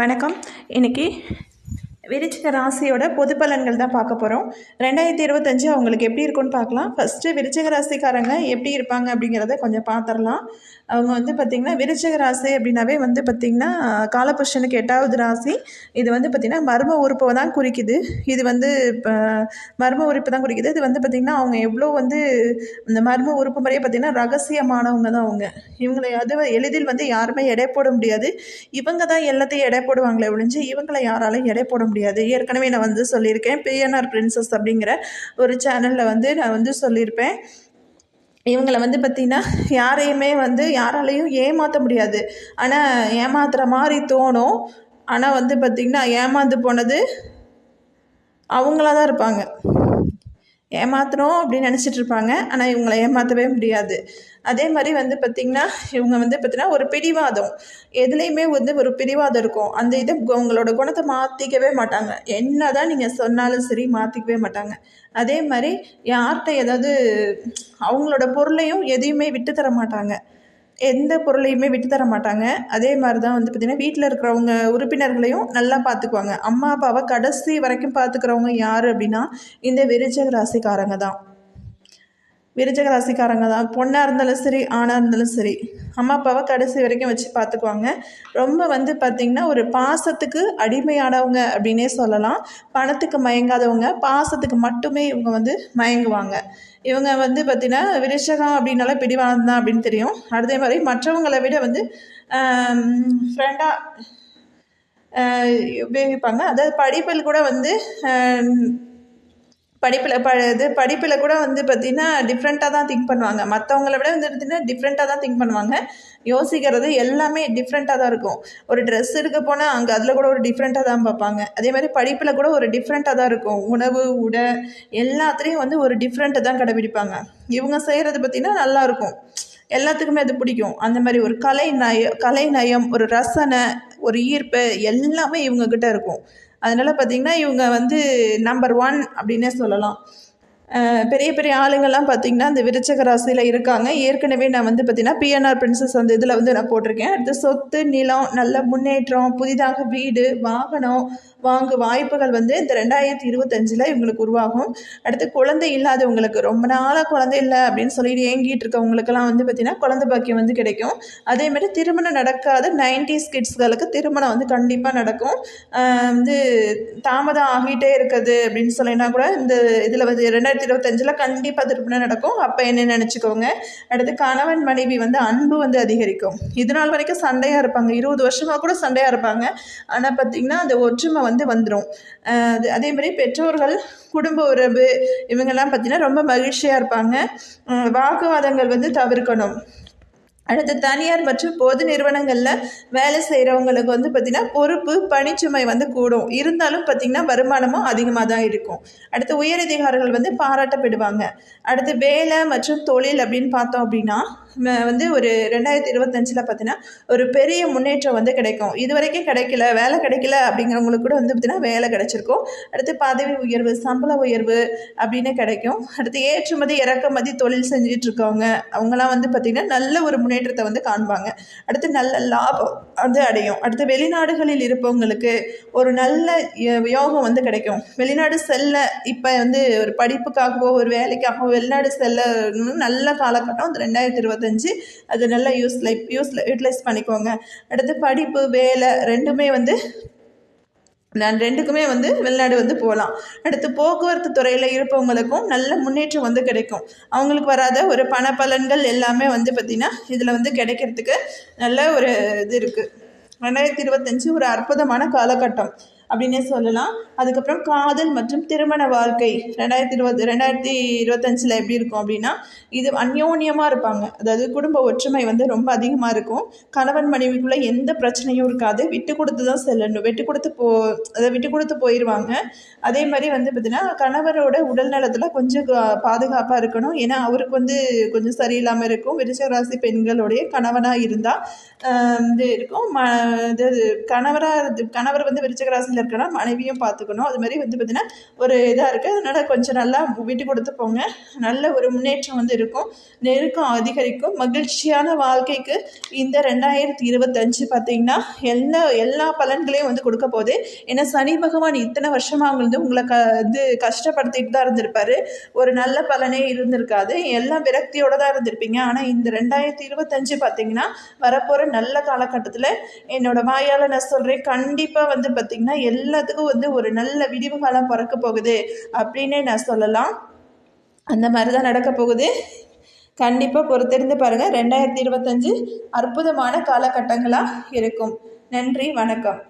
வணக்கம். இன்றைக்கி விருச்சிக ராசியோட பொது பலன்கள் தான் பார்க்க போகிறோம் ரெண்டாயிரத்தி இருபத்தஞ்சு அவங்களுக்கு எப்படி இருக்கும்னு பார்க்கலாம். ஃபஸ்ட்டு விருச்சிக ராசிக்காரங்க எப்படி இருப்பாங்க அப்படிங்கிறத கொஞ்சம் பார்த்துடலாம் அவங்க வந்து பார்த்திங்கன்னா விருச்சிக ராசி அப்படின்னாவே வந்து பார்த்திங்கன்னா காலபுருஷனுக்கு எட்டாவது ராசி. இது வந்து பார்த்திங்கன்னா மர்ம உறுப்பை தான் குறிக்குது. இது வந்து இப்போ மர்ம உறுப்பு தான் குறிக்குது. இது வந்து பார்த்திங்கன்னா அவங்க எவ்வளோ வந்து இந்த மர்ம உறுப்பு முறையை பார்த்திங்கன்னா ரகசியமானவங்க தான் அவங்க. இவங்களை அது எளிதில் வந்து யாருமே எடை போட முடியாது. இவங்க தான் எல்லாத்தையும் எடை போடுவாங்களே ஒழிஞ்சு இவங்களை யாராலையும் எடை போட முடியாது. முடியாது. ஏற்கனவே நான் வந்து சொல்லியிருக்கேன். பிஎன்ஆர் பிரின்சஸ் அப்படிங்கிற ஒரு சேனலில் வந்து நான் வந்து சொல்லியிருப்பேன். இவங்களை வந்து பார்த்திங்கன்னா யாரையுமே வந்து யாராலையும் ஏமாற்ற முடியாது. ஆனால் ஏமாத்துகிற மாதிரி தோணும். ஆனால் வந்து பார்த்திங்கன்னா ஏமாந்து போனது அவங்களா தான் இருப்பாங்க. ஏமாத்துறோம் அப்படின்னு நினச்சிட்டு இருப்பாங்க. ஆனால் இவங்களை ஏமாற்றவே முடியாது. அதே மாதிரி வந்து பார்த்திங்கன்னா இவங்க வந்து பார்த்திங்கன்னா ஒரு பிடிவாதம். எதுலேயுமே வந்து ஒரு பிடிவாதம் இருக்கும். அந்த இதை உங்களோட குணத்தை மாற்றிக்கவே மாட்டாங்க. என்ன தான் நீங்கள் சொன்னாலும் சரி மாற்றிக்கவே மாட்டாங்க. அதே மாதிரி யார்கிட்ட ஏதாவது அவங்களோட பொருளையும் எதையுமே விட்டு தர மாட்டாங்க. எந்த பொருளையுமே விட்டு தர மாட்டாங்க. அதே மாதிரி தான் வந்து பார்த்திங்கன்னா வீட்டில் இருக்கிறவங்க உறுப்பினர்களையும் நல்லா பார்த்துக்குவாங்க அம்மா அப்பாவை கடைசி வரைக்கும் பார்த்துக்கிறவங்க யார் அப்படின்னா இந்த விருச்சக ராசிக்காரங்க தான். விருச்சக ராசிக்காரங்க தான். பொண்ணாக இருந்தாலும் சரி ஆணாக இருந்தாலும் சரி. அம்மா அப்பாவை கடைசி வரைக்கும் வச்சு பார்த்துக்குவாங்க. ரொம்ப வந்து பார்த்திங்கன்னா ஒரு பாசத்துக்கு அடிமையானவங்க அப்படின்னே சொல்லலாம். பணத்துக்கு மயங்காதவங்க பாசத்துக்கு மட்டுமே இவங்க வந்து மயங்குவாங்க. இவங்க வந்து பார்த்திங்கன்னா விருஷகம் அப்படின்னால பிடிவானது தான் அப்படின்னு தெரியும். அதே மாதிரி மற்றவங்களை விட வந்து ஃப்ரெண்டாக உபயோகிப்பாங்க. அதாவது படிப்பில் கூட வந்து படிப்பில் ப இது படிப்பில் கூட வந்து பார்த்திங்கன்னா டிஃப்ரெண்ட்டாக தான் திங்க் பண்ணுவாங்க. மற்றவங்கள விட வந்து பார்த்திங்கன்னா டிஃப்ரெண்ட்டாக தான் திங்க் பண்ணுவாங்க. யோசிக்கிறது எல்லாமே டிஃப்ரெண்ட்டாக தான் இருக்கும். ஒரு ட்ரெஸ் எடுக்க போனால் அங்கே அதில் கூட ஒரு டிஃப்ரெண்ட்டாக தான் பார்ப்பாங்க. அதே மாதிரி படிப்பில் கூட ஒரு டிஃப்ரெண்ட்டாக தான் இருக்கும். உணவு உடை எல்லாத்துலேயும் வந்து ஒரு டிஃப்ரெண்ட்டை தான் கடைபிடிப்பாங்க. இவங்க செய்கிறது பார்த்திங்கன்னா நல்லாயிருக்கும் எல்லாத்துக்குமே அது பிடிக்கும். அந்த மாதிரி ஒரு கலை நய கலை நயம் ஒரு ரசனை ஒரு ஈர்ப்பு எல்லாமே இவங்கக்கிட்ட இருக்கும். அதனால் பார்த்திங்கன்னா இவங்க வந்து நம்பர் ஒன் அப்படின்னே சொல்லலாம். பெரிய பெரிய ஆளுங்கள்லாம் பார்த்திங்கன்னா அந்த விருச்சக ராசியில் இருக்காங்க. ஏற்கனவே நான் வந்து பார்த்திங்கன்னா பிஎன்ஆர் பிரின்சஸ் அந்த இதில் வந்து நான் போட்டிருக்கேன். அடுத்து சொத்து நிலம் நல்ல முன்னேற்றம் புதிதாக வீடு வாகனம் வாங்கு வாய்ப்புகள் வந்து இந்த ரெண்டாயிரத்தி இருபத்தஞ்சில் இவங்களுக்கு உருவாகும். அடுத்து குழந்தை இல்லாதவங்களுக்கு ரொம்ப நாளாக குழந்தை இல்லை அப்படின்னு சொல்லிட்டு ஏங்கிட்டு இருக்கவங்களுக்கெல்லாம் வந்து பார்த்திங்கன்னா குழந்தை பாக்கியம் வந்து கிடைக்கும். அதேமாதிரி திருமணம் நடக்காத நைன்டிஸ் கிட்ஸ்களுக்கு திருமணம் வந்து கண்டிப்பாக நடக்கும். வந்து தாமதம் ஆகிட்டே இருக்குது அப்படின்னு சொல்லினா கூட இந்த இதில் வந்து ரெண்டாயிரத்தி இருபத்தஞ்சில் கண்டிப்பாக திருப்பணம் நடக்கும். அப்போ என்ன நினச்சிக்கோங்க. அடுத்து கணவன் மனைவி வந்து அன்பு வந்து அதிகரிக்கும். இது நாள் வரைக்கும் சண்டையாக இருப்பாங்க. இருபது வருஷமாக கூட சண்டையாக இருப்பாங்க. ஆனால் பார்த்திங்கன்னா அந்த ஒற்றுமை வந்து வந்துடும் அது அதே மாதிரி பெற்றோர்கள் குடும்ப உறவு இவங்கெல்லாம் பார்த்திங்கன்னா ரொம்ப மகிழ்ச்சியாக இருப்பாங்க. வாக்குவாதங்கள் வந்து தவிர்க்கணும். அடுத்து தனியார் மற்றும் பொது நிறுவனங்களில் வேலை செய்கிறவங்களுக்கு வந்து பார்த்திங்கன்னா பொறுப்பு பணிச்சுமை வந்து கூடும். இருந்தாலும் பார்த்திங்கன்னா வருமானமும் அதிகமாக தான் இருக்கும். அடுத்து உயரதிகாரிகள் வந்து பாராட்டப்படுவாங்க. அடுத்து வேலை மற்றும் தொழில் அப்படின்னு பார்த்தோம் அப்படின்னா வந்து ஒரு ரெண்டாயிரத்தி இருபத்தஞ்சில் பார்த்தீங்கன்னா ஒரு பெரிய முன்னேற்றம் வந்து கிடைக்கும். இது வரைக்கும் கிடைக்கல வேலை கிடைக்கல அப்படிங்கிறவங்களுக்கு கூட வந்து பார்த்திங்கன்னா வேலை கிடைச்சிருக்கும். அடுத்து பதவி உயர்வு சம்பள உயர்வு அப்படின்னு கிடைக்கும். அடுத்து ஏற்றுமதி இறக்குமதி தொழில் செஞ்சுட்டு இருக்கவங்க அவங்களாம் வந்து பார்த்திங்கன்னா நல்ல ஒரு முன்னேற்றத்தை வந்து காண்பாங்க. அடுத்து நல்ல லாபம் வந்து அடையும். அடுத்து வெளிநாடுகளில் இருப்பவங்களுக்கு ஒரு நல்ல யோகம் வந்து கிடைக்கும். வெளிநாடு செல்ல இப்போ வந்து ஒரு படிப்புக்காகவோ ஒரு வேலைக்காகவோ வெளிநாடு செல்ல நல்ல காலகட்டம் அந்த ரெண்டாயிரத்தி இருபத்தஞ்சி அது நல்லா யூஸ் லைஃப் யூஸ் யூட்டிலைஸ் பண்ணிக்கோங்க. அடுத்து படிப்பு வேலை ரெண்டுமே வந்து நான் ரெண்டுக்குமே வந்து வெளிநாடு வந்து போகலாம். அடுத்து போக்குவரத்து துறையில் இருப்பவங்களுக்கும் நல்ல முன்னேற்றம் வந்து கிடைக்கும். அவங்களுக்கு வராத ஒரு பண பலன்கள் எல்லாமே வந்து பார்த்திங்கன்னா இதில் வந்து கிடைக்கிறதுக்கு நல்ல ஒரு இது இருக்குது ரெண்டாயிரத்தி இருபத்தஞ்சி ஒரு அற்புதமான காலகட்டம். அப்படின்னே சொல்லலாம். அதுக்கப்புறம் காதல் மற்றும் திருமண வாழ்க்கை. ரெண்டாயிரத்தி இருபது ரெண்டாயிரத்தி இருபத்தஞ்சில் எப்படி இருக்கும் அப்படின்னா இது அந்யோன்யமாக இருப்பாங்க. அதாவது குடும்ப ஒற்றுமை வந்து ரொம்ப அதிகமாக இருக்கும். கணவன் மனைவிக்குள்ளே எந்த பிரச்சனையும் இருக்காது. விட்டு கொடுத்து தான் செல்லணும். விட்டு கொடுத்து போ அதை விட்டு கொடுத்து போயிடுவாங்க அதே மாதிரி வந்து பார்த்திங்கன்னா கணவரோட உடல் நலத்தில் கொஞ்சம் பாதுகாப்பாக இருக்கணும். ஏன்னா அவருக்கு வந்து கொஞ்சம் சரியில்லாமல் இருக்கும். விருச்சராசி பெண்களுடைய கணவனாக இருந்தால் இது இருக்கும். ம இது கணவராக கணவர் வந்து விருச்சகராசியில் வீட்டில் இருக்கனா மனைவியும் பார்த்துக்கணும். அது மாதிரி வந்து பார்த்திங்கன்னா ஒரு இதாக இருக்குது அதனால் கொஞ்சம் நல்லா விட்டு கொடுத்து போங்க. நல்ல ஒரு முன்னேற்றம் வந்து இருக்கும். நெருக்கம் அதிகரிக்கும். மகிழ்ச்சியான வாழ்க்கைக்கு இந்த ரெண்டாயிரத்தி இருபத்தஞ்சு பார்த்திங்கன்னா எல்லா எல்லா பலன்களையும் வந்து கொடுக்க போகுது. ஏன்னா சனி பகவான் இத்தனை வருஷமாக அவங்க வந்து உங்களை க இது கஷ்டப்படுத்திட்டு தான் இருந்திருப்பார். ஒரு நல்ல பலனே இருந்திருக்காது. எல்லாம் விரக்தியோடு தான் இருந்திருப்பீங்க. ஆனால் இந்த ரெண்டாயிரத்தி இருபத்தஞ்சு பார்த்தீங்கன்னா வரப்போகிற நல்ல காலகட்டத்தில் என்னோட வாயால் நான் சொல்கிறேன் கண்டிப்பாக வந்து பார்த்திங்கன்னா எல்லாத்துக்கும் வந்து ஒரு நல்ல விடிவு காலம் பிறக்க போகுது அப்படின்னே நான் சொல்லலாம். அந்த மாதிரி தான் நடக்க போகுது. கண்டிப்பாக பொறுத்திருந்து பாருங்கள் ரெண்டாயிரத்தி இருபத்தஞ்சு அற்புதமான காலகட்டங்களாக இருக்கும். நன்றி வணக்கம்.